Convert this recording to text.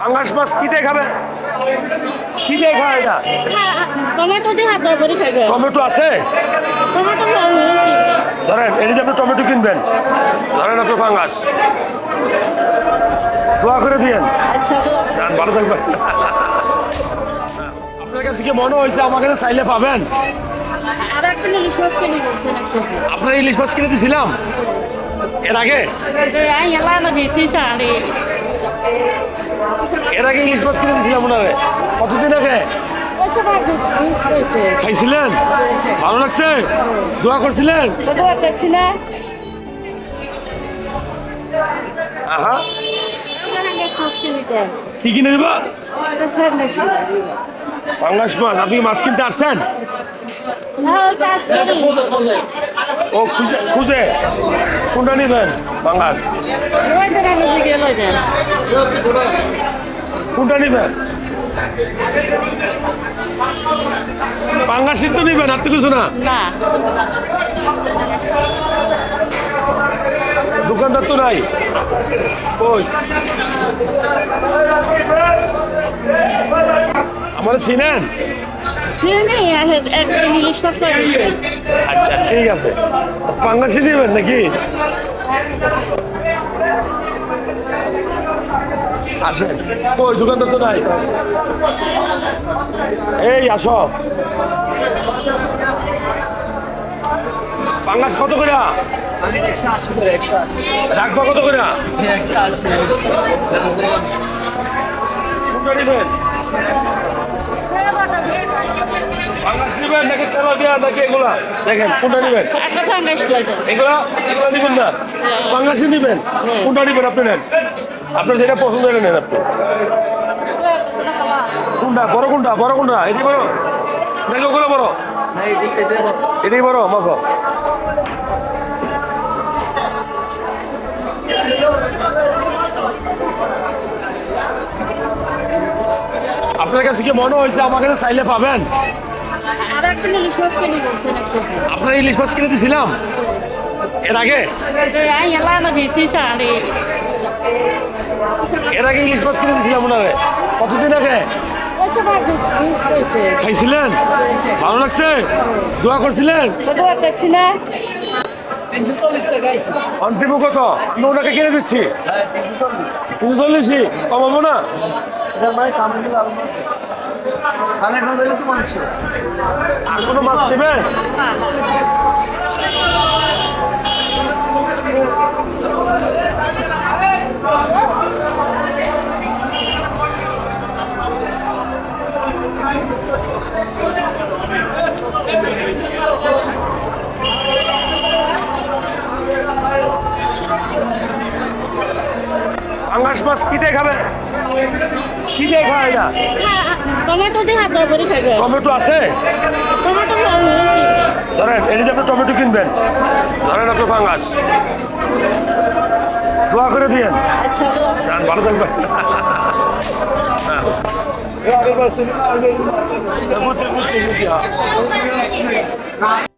পাঙ্গাস মাছ কি দিয়ে খাবে কি দিয়ে খায় এটা টমেটো দিয়ে হাত করে খাবে টমেটো আছে টমেটো ধরেন যে আপনি টমেটো কিনবেন ধরেন আপনি পাঙ্গাস দোয়া করে দিয়েন আচ্ছা যান, ভালো থাকবেন আপনার কাছে কি মনে হয়েছে আমার কাছে চাইলে পাবেন আর একটা ইলিশ মাছ কিনে বলছেন একটু আপনার ইলিশ মাছ কিনে দিয়েছিলাম এর আগে এর আগে ইলিশ মাছ কিনে দিয়েছিলাম ওনারে। কতদিন আগে? খাইছিলেন? ভালো লাগছে? দোয়া করছিলেন? আহা। কি কিনে দিবা? পাঙ্গাস মাছ। আপনি মাছ কিনতে আসছেন? হ্যাঁ ও খুঁজে খুঁজে কোনটা নিবেন? যান কোনটা নিবেন? পাঙ্গাসই তো নিবেন আর তো কিছু না? না। দোকানদার তো নাই। ওই। আমার চিনেন? পাইছে আচ্ছা ঠিক আছে। পাঙ্গাসই নেবেন নাকি? আসেন। ওই দোকানদার তো নাই। এই, আসো। পাঙ্গাস কত করে? রাখবা কত করে? কোনটা নেবেন? পাঙ্গাস নেবেন নাকি তেলাপিয়া নাকি এগুলা? দেখেন কোনটা নেবেন? একটা ফাঙ্গাস লাগে এগুলা এগুলা নেবেন না। নেবেন কোনটা নেবেন আপনি নেন? আপনার যেটা পছন্দ এটা নেন আপনি। কোনটা? বড় কোনটা? বড় কোনটা? এটি বড়? নাকি ওগুলো বড়? এটি বড় মাখো। আপনার কাছে কি মনে হয়েছে আমার কাছে চাইলে পাবেন? আর একটা ইলিশ মাছ কিনে বলছেন একটু আপনার ইলিশ মাছ কিনে দিয়েছিলাম এর আগে এর আগে ইলিশ মাছ কিনে দিয়েছিলাম ওনারে কতদিন আগে খাইছিলেন ভালো লাগছে দোয়া করছিলেন অন্তিম কত আমি ওনাকে কিনে দিচ্ছি হ্যাঁ তিনশো চল্লিশ তিনশো চল্লিশই কমাবো না আরও হান্ড্রেড হান্ড্রেড তো মানুষ আর কোনো মাছ নেবেন পাঙ্গাস মাছ কি দিয়ে খাবে? কি দিয়ে খায় এটা? টমেটো দিয়ে হাত করে খাবে। টমেটো আছে? টমেটো ধরেন যে আপনি টমেটো কিনবেন ধরেন আপনি পাঙ্গাস। দোয়া করে দিয়েন। আচ্ছা যান, ভালো থাকবেন। হ্যাঁ। বুঝছি বুঝছি বুঝছি হ্যাঁ।